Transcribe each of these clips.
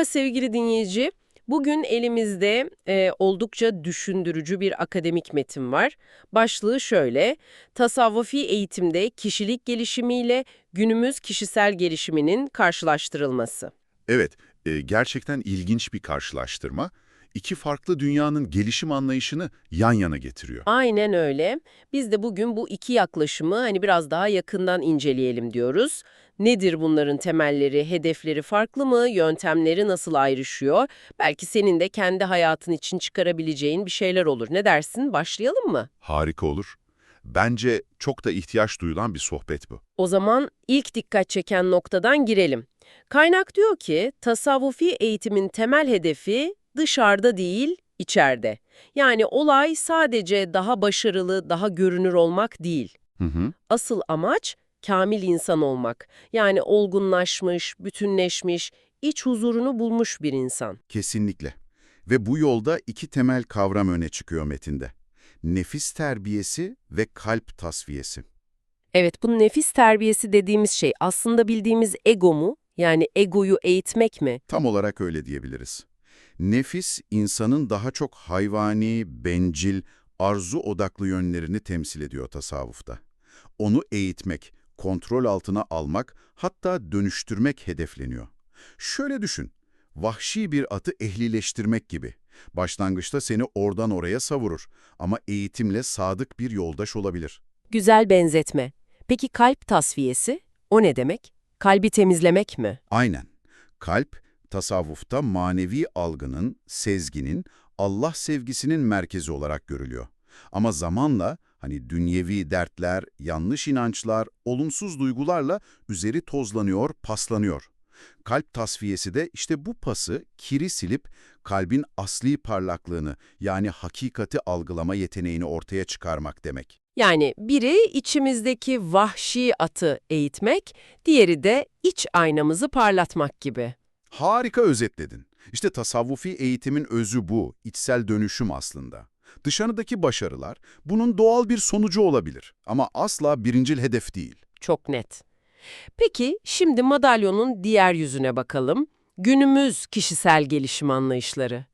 Merhaba sevgili dinleyici. Bugün elimizde e, oldukça düşündürücü bir akademik metin var. Başlığı şöyle, tasavvufi eğitimde kişilik gelişimiyle günümüz kişisel gelişiminin karşılaştırılması. Evet, e, gerçekten ilginç bir karşılaştırma. İki farklı dünyanın gelişim anlayışını yan yana getiriyor. Aynen öyle. Biz de bugün bu iki yaklaşımı hani biraz daha yakından inceleyelim diyoruz. Nedir bunların temelleri, hedefleri farklı mı, yöntemleri nasıl ayrışıyor? Belki senin de kendi hayatın için çıkarabileceğin bir şeyler olur. Ne dersin? Başlayalım mı? Harika olur. Bence çok da ihtiyaç duyulan bir sohbet bu. O zaman ilk dikkat çeken noktadan girelim. Kaynak diyor ki tasavvufi eğitimin temel hedefi dışarıda değil, içeride. Yani olay sadece daha başarılı, daha görünür olmak değil. Hı hı. Asıl amaç kamil insan olmak. Yani olgunlaşmış, bütünleşmiş, iç huzurunu bulmuş bir insan. Kesinlikle. Ve bu yolda iki temel kavram öne çıkıyor metinde. Nefis terbiyesi ve kalp tasfiyesi. Evet, bu nefis terbiyesi dediğimiz şey aslında bildiğimiz ego mu? Yani egoyu eğitmek mi? Tam olarak öyle diyebiliriz. Nefis, insanın daha çok hayvani, bencil, arzu odaklı yönlerini temsil ediyor tasavvufta. Onu eğitmek, kontrol altına almak, hatta dönüştürmek hedefleniyor. Şöyle düşün, vahşi bir atı ehlileştirmek gibi. Başlangıçta seni oradan oraya savurur ama eğitimle sadık bir yoldaş olabilir. Güzel benzetme. Peki kalp tasfiyesi? O ne demek? Kalbi temizlemek mi? Aynen. Kalp, tasavvufta manevi algının, sezginin, Allah sevgisinin merkezi olarak görülüyor. Ama zamanla hani dünyevi dertler, yanlış inançlar, olumsuz duygularla üzeri tozlanıyor, paslanıyor. Kalp tasfiyesi de işte bu pası, kiri silip kalbin asli parlaklığını yani hakikati algılama yeteneğini ortaya çıkarmak demek. Yani biri içimizdeki vahşi atı eğitmek, diğeri de iç aynamızı parlatmak gibi. Harika özetledin. İşte tasavvufi eğitimin özü bu, içsel dönüşüm aslında. Dışarıdaki başarılar bunun doğal bir sonucu olabilir ama asla birincil hedef değil. Çok net. Peki şimdi madalyonun diğer yüzüne bakalım. Günümüz kişisel gelişim anlayışları.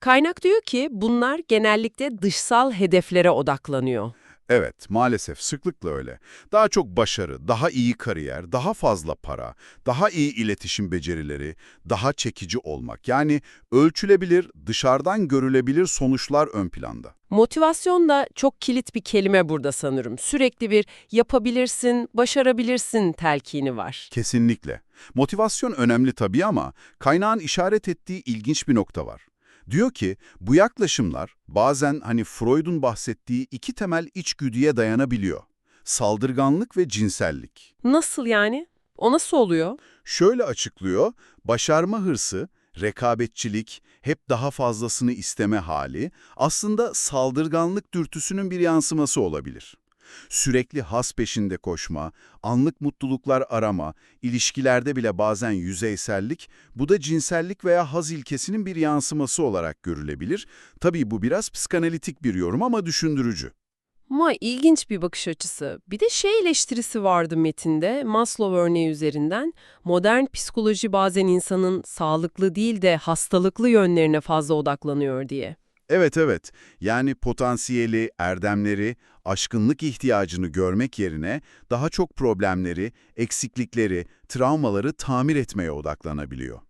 Kaynak diyor ki bunlar genellikle dışsal hedeflere odaklanıyor. Evet, maalesef sıklıkla öyle. Daha çok başarı, daha iyi kariyer, daha fazla para, daha iyi iletişim becerileri, daha çekici olmak. Yani ölçülebilir, dışarıdan görülebilir sonuçlar ön planda. Motivasyon da çok kilit bir kelime burada sanırım. Sürekli bir yapabilirsin, başarabilirsin telkini var. Kesinlikle. Motivasyon önemli tabii ama kaynağın işaret ettiği ilginç bir nokta var. Diyor ki bu yaklaşımlar bazen hani Freud'un bahsettiği iki temel içgüdüye dayanabiliyor. Saldırganlık ve cinsellik. Nasıl yani? O nasıl oluyor? Şöyle açıklıyor, başarma hırsı, rekabetçilik, hep daha fazlasını isteme hali aslında saldırganlık dürtüsünün bir yansıması olabilir. Sürekli has peşinde koşma, anlık mutluluklar arama, ilişkilerde bile bazen yüzeysellik, bu da cinsellik veya haz ilkesinin bir yansıması olarak görülebilir. Tabii bu biraz psikanalitik bir yorum ama düşündürücü. Ama ilginç bir bakış açısı. Bir de şey eleştirisi vardı metinde, Maslow örneği üzerinden. Modern psikoloji bazen insanın sağlıklı değil de hastalıklı yönlerine fazla odaklanıyor diye. Evet evet, yani potansiyeli, erdemleri, aşkınlık ihtiyacını görmek yerine daha çok problemleri, eksiklikleri, travmaları tamir etmeye odaklanabiliyor.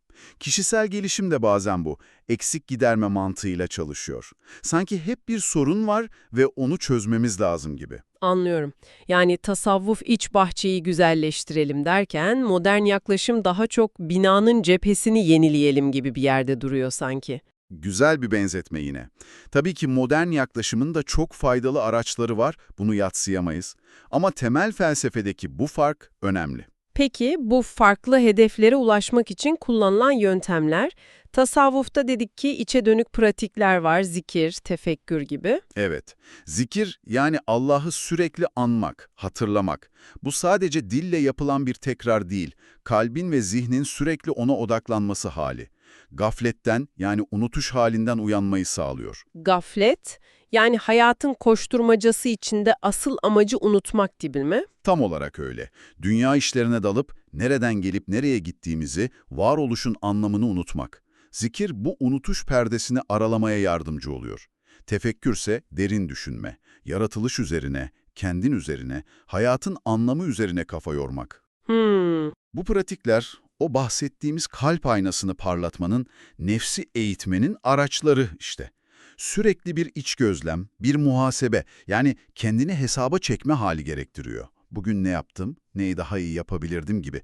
Kişisel gelişim de bazen bu, eksik giderme mantığıyla çalışıyor. Sanki hep bir sorun var ve onu çözmemiz lazım gibi. Anlıyorum. Yani tasavvuf iç bahçeyi güzelleştirelim derken modern yaklaşım daha çok binanın cephesini yenileyelim gibi bir yerde duruyor sanki. Güzel bir benzetme yine. Tabii ki modern yaklaşımın da çok faydalı araçları var, bunu yatsıyamayız. Ama temel felsefedeki bu fark önemli. Peki bu farklı hedeflere ulaşmak için kullanılan yöntemler, tasavvufta dedik ki içe dönük pratikler var, zikir, tefekkür gibi. Evet, zikir yani Allah'ı sürekli anmak, hatırlamak. Bu sadece dille yapılan bir tekrar değil, kalbin ve zihnin sürekli ona odaklanması hali. Gafletten yani unutuş halinden uyanmayı sağlıyor. Gaflet, Yani hayatın koşturmacası içinde asıl amacı unutmak gibi mi? Tam olarak öyle. Dünya işlerine dalıp nereden gelip nereye gittiğimizi, varoluşun anlamını unutmak. Zikir bu unutuş perdesini aralamaya yardımcı oluyor. Tefekkürse derin düşünme, yaratılış üzerine, kendin üzerine, hayatın anlamı üzerine kafa yormak. Hmm, Bu pratikler o bahsettiğimiz kalp aynasını parlatmanın, nefsi eğitmenin araçları işte. Sürekli bir iç gözlem, bir muhasebe yani kendini hesaba çekme hali gerektiriyor. Bugün ne yaptım, neyi daha iyi yapabilirdim gibi.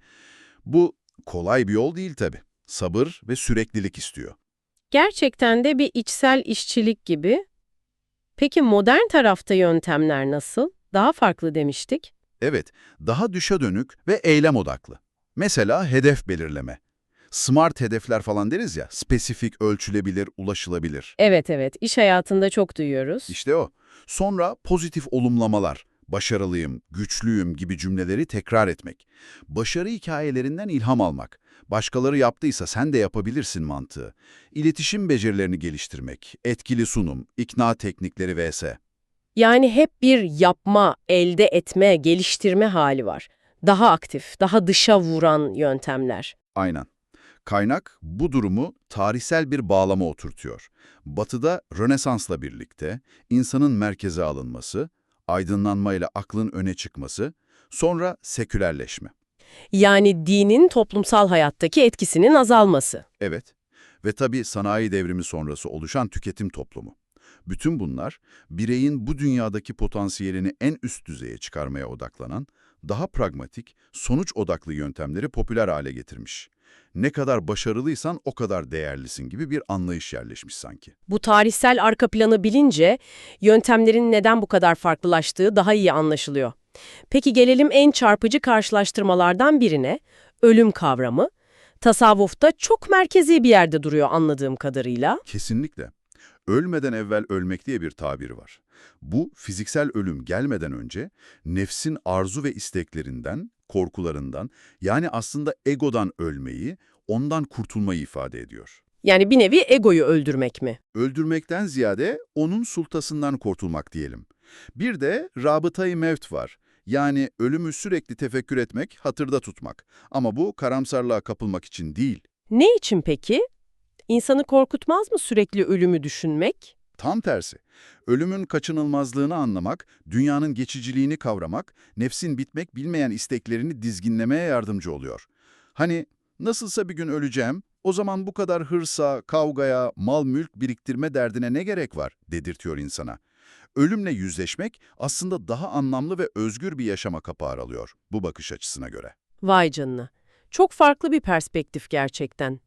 Bu kolay bir yol değil tabii. Sabır ve süreklilik istiyor. gerçekten de bir içsel işçilik gibi. Peki modern tarafta yöntemler nasıl? Daha farklı demiştik. Evet, daha düşe dönük ve eylem odaklı. Mesela hedef belirleme. Smart hedefler falan deriz ya, spesifik, ölçülebilir, ulaşılabilir. Evet evet, iş hayatında çok duyuyoruz. İşte o. Sonra pozitif olumlamalar, başarılıyım, güçlüyüm gibi cümleleri tekrar etmek. Başarı hikayelerinden ilham almak. Başkaları yaptıysa sen de yapabilirsin mantığı. İletişim becerilerini geliştirmek, etkili sunum, ikna teknikleri vs. Yani hep bir yapma, elde etme, geliştirme hali var. Daha aktif, daha dışa vuran yöntemler. Aynen. Kaynak bu durumu tarihsel bir bağlama oturtuyor. Batı'da Rönesans'la birlikte insanın merkeze alınması, aydınlanmayla aklın öne çıkması, sonra sekülerleşme. Yani dinin toplumsal hayattaki etkisinin azalması. Evet ve tabii sanayi devrimi sonrası oluşan tüketim toplumu. Bütün bunlar bireyin bu dünyadaki potansiyelini en üst düzeye çıkarmaya odaklanan, daha pragmatik, sonuç odaklı yöntemleri popüler hale getirmiş. Ne kadar başarılıysan o kadar değerlisin gibi bir anlayış yerleşmiş sanki. Bu tarihsel arka planı bilince yöntemlerin neden bu kadar farklılaştığı daha iyi anlaşılıyor. Peki gelelim en çarpıcı karşılaştırmalardan birine, ölüm kavramı. Tasavvufta çok merkezi bir yerde duruyor anladığım kadarıyla. Kesinlikle. Ölmeden evvel ölmek diye bir tabir var. Bu fiziksel ölüm gelmeden önce nefsin arzu ve isteklerinden, korkularından yani aslında egodan ölmeyi, ondan kurtulmayı ifade ediyor. Yani bir nevi egoyu öldürmek mi? Öldürmekten ziyade onun sultasından kurtulmak diyelim. Bir de rabıtayı mevt var. Yani ölümü sürekli tefekkür etmek, hatırda tutmak. Ama bu karamsarlığa kapılmak için değil. Ne için peki? İnsanı korkutmaz mı sürekli ölümü düşünmek? Tam tersi. Ölümün kaçınılmazlığını anlamak, dünyanın geçiciliğini kavramak, nefsin bitmek bilmeyen isteklerini dizginlemeye yardımcı oluyor. Hani nasılsa bir gün öleceğim, o zaman bu kadar hırsa, kavgaya, mal mülk biriktirme derdine ne gerek var dedirtiyor insana. Ölümle yüzleşmek aslında daha anlamlı ve özgür bir yaşama kapı aralıyor bu bakış açısına göre. Vay canına. Çok farklı bir perspektif gerçekten.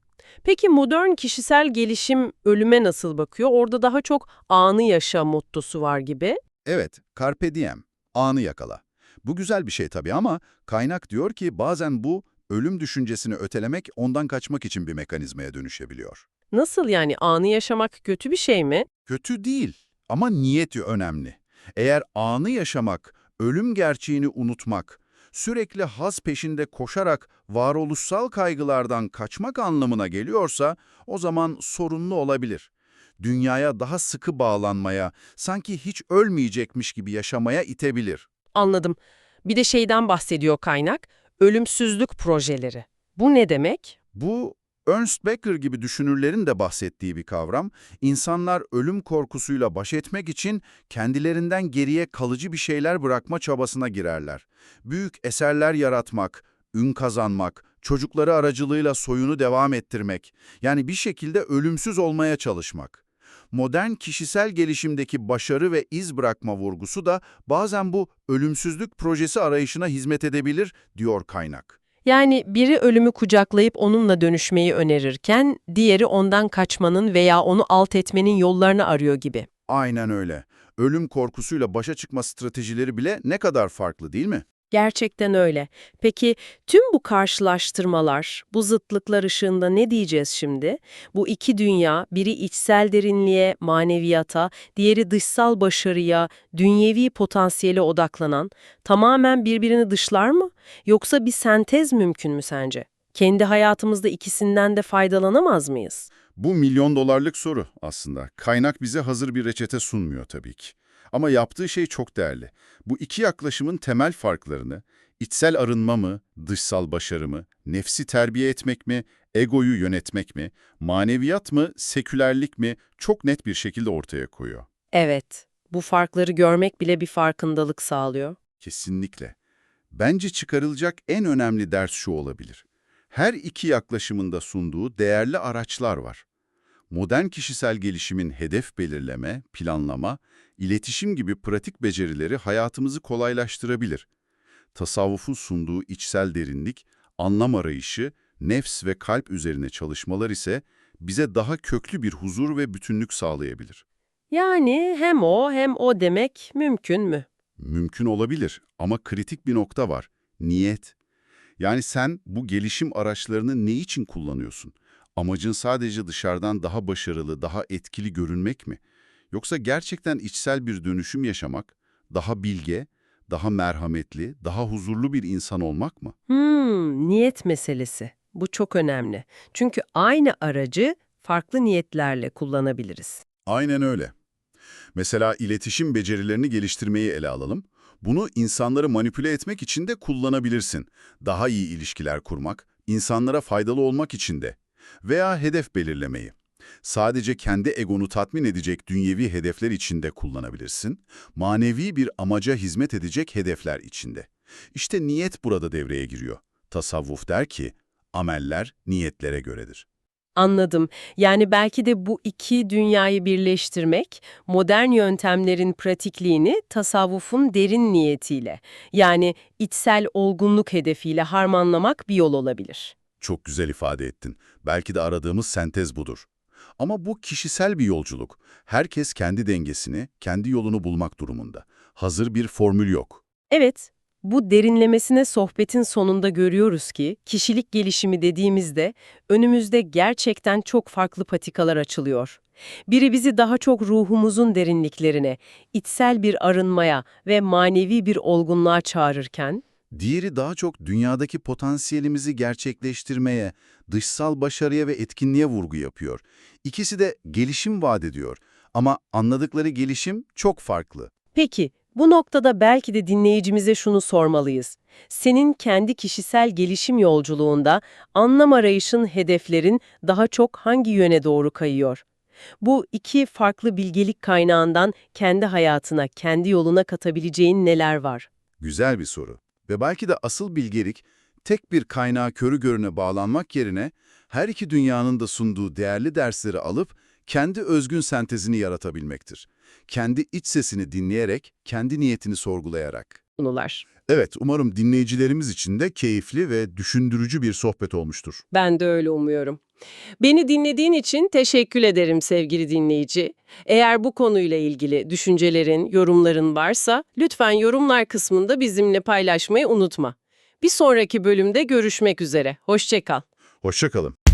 Peki modern kişisel gelişim ölüme nasıl bakıyor? Orada daha çok anı yaşa mottosu var gibi. Evet, carpe diem, anı yakala. Bu güzel bir şey tabii ama kaynak diyor ki bazen bu ölüm düşüncesini ötelemek, ondan kaçmak için bir mekanizmaya dönüşebiliyor. Nasıl yani anı yaşamak kötü bir şey mi? Kötü değil ama niyeti önemli. Eğer anı yaşamak, ölüm gerçeğini unutmak, sürekli haz peşinde koşarak varoluşsal kaygılardan kaçmak anlamına geliyorsa o zaman sorunlu olabilir. Dünyaya daha sıkı bağlanmaya, sanki hiç ölmeyecekmiş gibi yaşamaya itebilir. Anladım. Bir de şeyden bahsediyor kaynak. Ölümsüzlük projeleri. Bu ne demek? Bu Ernst Becker gibi düşünürlerin de bahsettiği bir kavram, insanlar ölüm korkusuyla baş etmek için kendilerinden geriye kalıcı bir şeyler bırakma çabasına girerler. Büyük eserler yaratmak, ün kazanmak, çocukları aracılığıyla soyunu devam ettirmek, yani bir şekilde ölümsüz olmaya çalışmak. Modern kişisel gelişimdeki başarı ve iz bırakma vurgusu da bazen bu ölümsüzlük projesi arayışına hizmet edebilir, diyor kaynak. Yani biri ölümü kucaklayıp onunla dönüşmeyi önerirken diğeri ondan kaçmanın veya onu alt etmenin yollarını arıyor gibi. Aynen öyle. Ölüm korkusuyla başa çıkma stratejileri bile ne kadar farklı değil mi? Gerçekten öyle. Peki tüm bu karşılaştırmalar, bu zıtlıklar ışığında ne diyeceğiz şimdi? Bu iki dünya, biri içsel derinliğe, maneviyata, diğeri dışsal başarıya, dünyevi potansiyele odaklanan, tamamen birbirini dışlar mı? Yoksa bir sentez mümkün mü sence? Kendi hayatımızda ikisinden de faydalanamaz mıyız? Bu milyon dolarlık soru aslında. Kaynak bize hazır bir reçete sunmuyor tabii ki. Ama yaptığı şey çok değerli. Bu iki yaklaşımın temel farklarını, içsel arınma mı, dışsal başarı mı, nefsi terbiye etmek mi, egoyu yönetmek mi, maneviyat mı, sekülerlik mi çok net bir şekilde ortaya koyuyor. Evet, bu farkları görmek bile bir farkındalık sağlıyor. Kesinlikle. Bence çıkarılacak en önemli ders şu olabilir. Her iki yaklaşımında sunduğu değerli araçlar var. Modern kişisel gelişimin hedef belirleme, planlama, iletişim gibi pratik becerileri hayatımızı kolaylaştırabilir. Tasavvufun sunduğu içsel derinlik, anlam arayışı, nefs ve kalp üzerine çalışmalar ise bize daha köklü bir huzur ve bütünlük sağlayabilir. Yani hem o hem o demek mümkün mü? Mümkün olabilir ama kritik bir nokta var. Niyet. Yani sen bu gelişim araçlarını ne için kullanıyorsun? Amacın sadece dışarıdan daha başarılı, daha etkili görünmek mi? Yoksa gerçekten içsel bir dönüşüm yaşamak, daha bilge, daha merhametli, daha huzurlu bir insan olmak mı? Hmm, niyet meselesi. Bu çok önemli. Çünkü aynı aracı farklı niyetlerle kullanabiliriz. Aynen öyle. Mesela iletişim becerilerini geliştirmeyi ele alalım. Bunu insanları manipüle etmek için de kullanabilirsin. Daha iyi ilişkiler kurmak, insanlara faydalı olmak için de. Veya hedef belirlemeyi. Sadece kendi egonu tatmin edecek dünyevi hedefler için de kullanabilirsin. Manevi bir amaca hizmet edecek hedefler içinde. İşte niyet burada devreye giriyor. Tasavvuf der ki, ameller niyetlere göredir. Anladım. Yani belki de bu iki dünyayı birleştirmek, modern yöntemlerin pratikliğini tasavvufun derin niyetiyle, yani içsel olgunluk hedefiyle harmanlamak bir yol olabilir. Çok güzel ifade ettin. Belki de aradığımız sentez budur. Ama bu kişisel bir yolculuk. Herkes kendi dengesini, kendi yolunu bulmak durumunda. Hazır bir formül yok. Evet, bu derinlemesine sohbetin sonunda görüyoruz ki kişilik gelişimi dediğimizde önümüzde gerçekten çok farklı patikalar açılıyor. Biri bizi daha çok ruhumuzun derinliklerine, içsel bir arınmaya ve manevi bir olgunluğa çağırırken, Diğeri daha çok dünyadaki potansiyelimizi gerçekleştirmeye, dışsal başarıya ve etkinliğe vurgu yapıyor. İkisi de gelişim vaat ediyor. Ama anladıkları gelişim çok farklı. Peki, bu noktada belki de dinleyicimize şunu sormalıyız. Senin kendi kişisel gelişim yolculuğunda anlam arayışın hedeflerin daha çok hangi yöne doğru kayıyor? Bu iki farklı bilgelik kaynağından kendi hayatına, kendi yoluna katabileceğin neler var? Güzel bir soru. Ve belki de asıl bilgelik, tek bir kaynağa körü görüne bağlanmak yerine her iki dünyanın da sunduğu değerli dersleri alıp kendi özgün sentezini yaratabilmektir. Kendi iç sesini dinleyerek, kendi niyetini sorgulayarak. Konular. Evet, umarım dinleyicilerimiz için de keyifli ve düşündürücü bir sohbet olmuştur. Ben de öyle umuyorum. Beni dinlediğin için teşekkür ederim sevgili dinleyici. Eğer bu konuyla ilgili düşüncelerin, yorumların varsa lütfen yorumlar kısmında bizimle paylaşmayı unutma. Bir sonraki bölümde görüşmek üzere. Hoşça kal. Hoşça kalın.